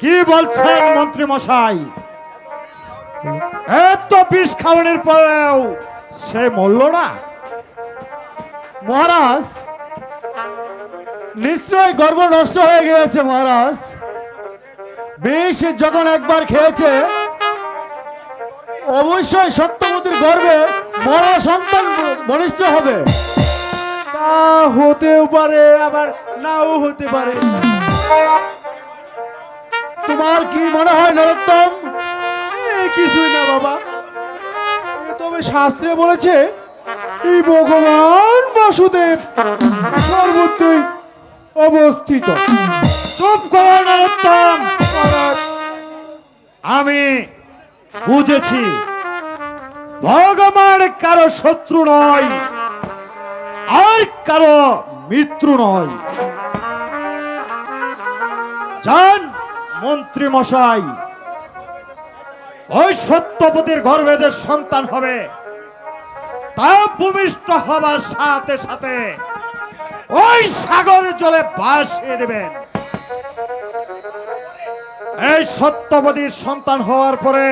কি বলছেন মন্ত্রী মশাই? এত বিষ খাওয়ানোর পরেও সে মরল না? মহারাজ নিশ্চয় গর্ব নষ্ট হয়ে গিয়েছে মহারাজ। বিষ যখন একবার খেয়েছে অবশ্যই সত্যবতীর গর্বে মরা সন্তান বলিষ্ঠ হবে। তা হতেও পারে আবার নাও হতে পারে। তোমার কি মনে হয় নরোত্তম? কিছুই না, বাবা। তবে শাস্ত্রে বলেছে, এই ভগবান বাসুদেব সর্বত্রই অবস্থিত। চুপ করো, নরোত্তম আমি বুঝেছি, ভগবান কারও শত্রু নয়, আর কারও মিত্র নয়। যান মন্ত্রী মশাই, ওই সত্যপতির গর্ভেদের সন্তান হবে, তা ভূমিষ্ঠ হবার সাথে সাথে ওই সাগরের জলে ভাসিয়ে দেবেন। এই সত্যবতীর সন্তান হওয়ার পরে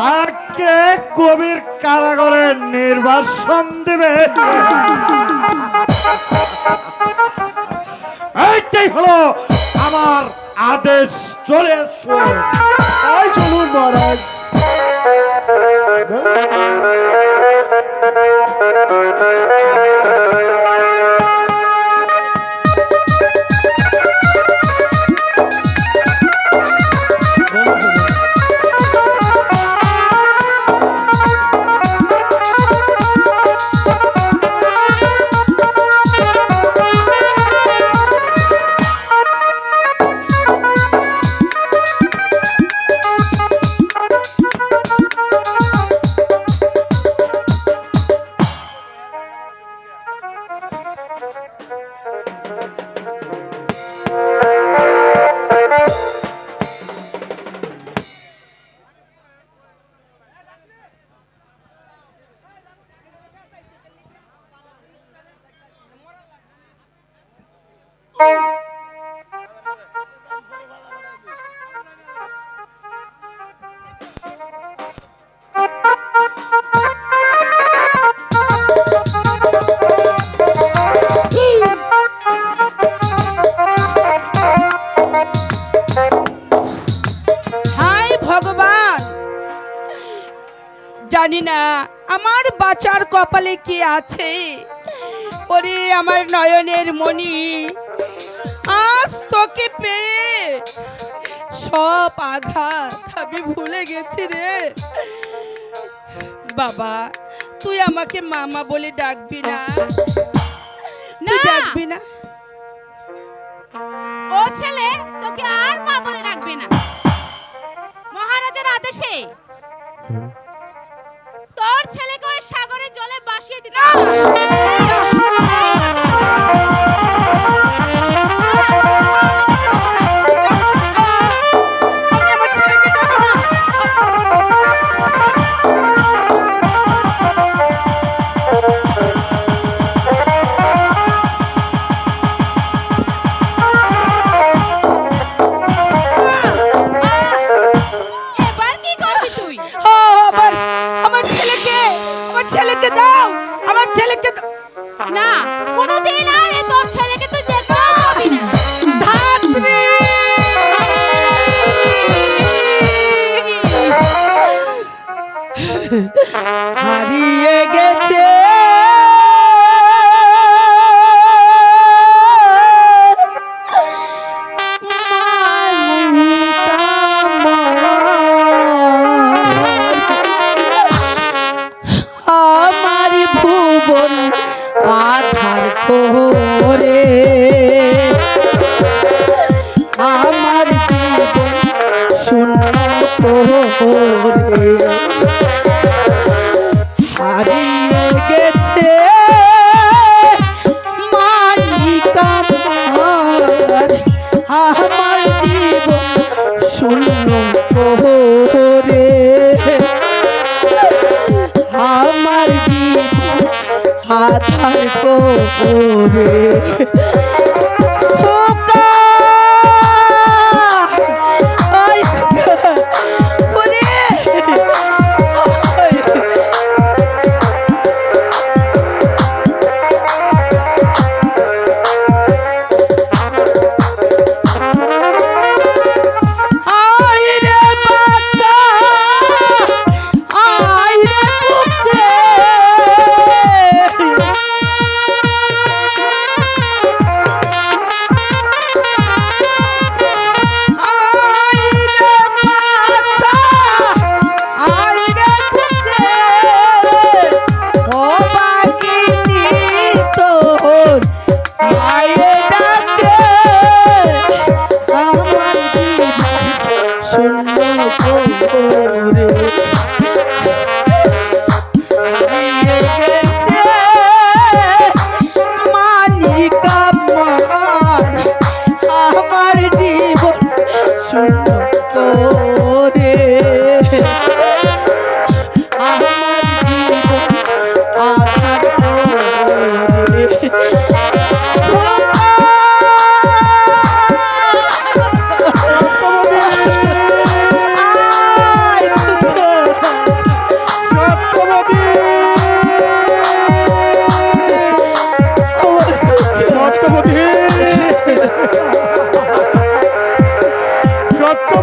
তাকে কবির কারাগারে নির্বাসন দেবে এইটাই হলো আমার আদেশ চলে আসুন। তাই চলুন মহারাজ। বাঁচার কপালে কি আছে? ওরে আমার নয়নের মণি আজ তোকে পেয়ে সব আঘাত আমি ভুলে গেছি রে। বাবা তুই আমাকে মামা বলে ডাকবি না? তুই ডাকবি না? ও ছেলে তোকে আর মা বলে ডাকবি না। মহারাজার আদেশে আমার আমার ছেলেকে আমার ছেলেকে দাও। আমার ছেলেকে। না কোনোদিন আর এত তোর ছেলেকে তুই দেখতে পাবি না ধাত্রী! হারিয়ে গেছে হারিয়ে গেছে আমার জীবন শূন্য আমার জীবন আধার করে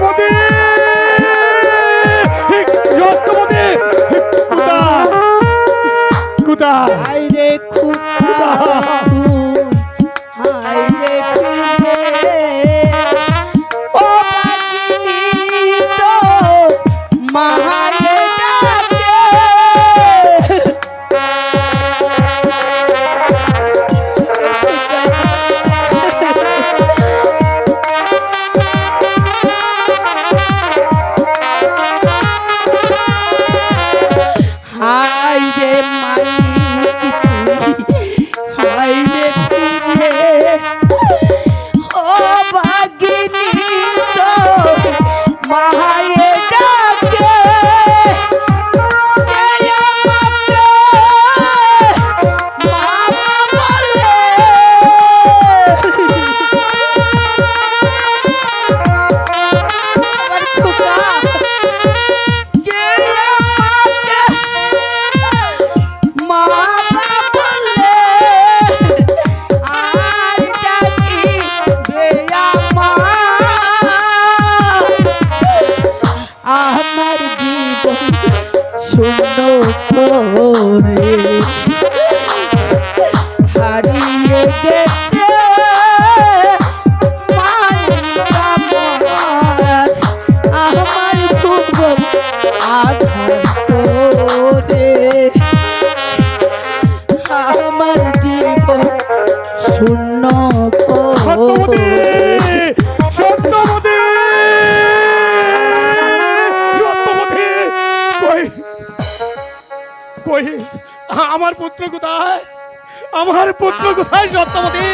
যজ্ঞপতি যজ্ঞপতি কুতা। কুতা। আইরে খুদা শূন্য করে পুত্র কোথায় সত্যবতী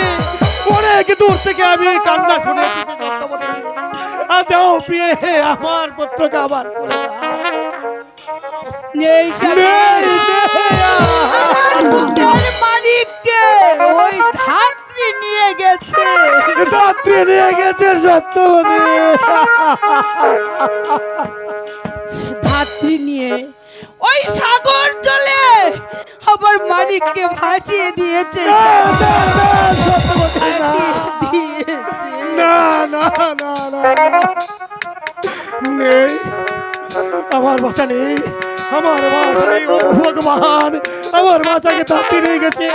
অনেক দূর থেকে আমি কান্না শুনে দেও আমার পুত্রকে আবার নেই মালিককে ওই ধাত্রী নিয়ে গেছে। রাত্রি নিয়ে গেছে সত্যবতী ধাত্রী নিয়ে ওই আমার মালিককে ভাসিয়ে দিয়েছে। না, না, না, না। নেই আমার বাচ্চা নেই আমার বাচ্চা নেই ভগবান আমার বাচ্চাকে তাড়ি নিয়ে গেছে।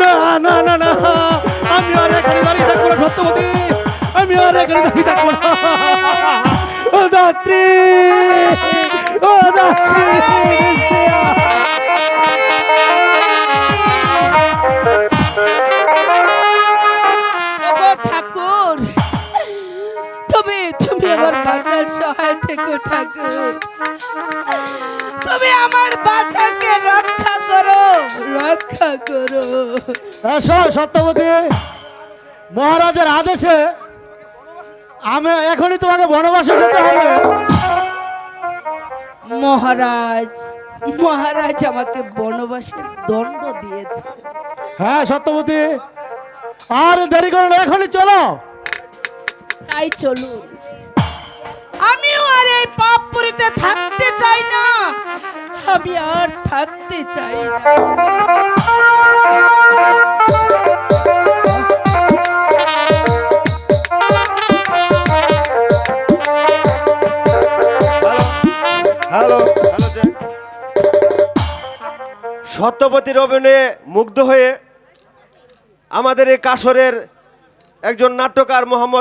না না না না আমি আর এখানে দাঁড়িয়ে থাকব না সত্যবতী আমি আর এখানে দাঁড়িয়ে থাকব না। দাত্রী! তুমি তুমি আমার বাঁচার সহায় থেকো ঠাকুর তুমি আমার বাচ্চাকে রক্ষা করো রক্ষা করো। এসো সত্যবতী। মহারাজের আদেশে আমি এখনই তোমাকে বনবাসে যেতে হবে। মহারাজ মহারাজ আমাকে বনবাসের দণ্ড দিয়েছে। হ্যাঁ সত্যবতী। আর দেরি করো না এখনই চলো। তাই চলুন। আমিও আর এই পাপপুরিতে থাকতে চাই না। আমি আর থাকতে চাই। সত্যবতীর অভিনয়ে মুগ্ধ হয়ে আমাদের এই কাসরের একজন নাট্যকার মোহাম্মদ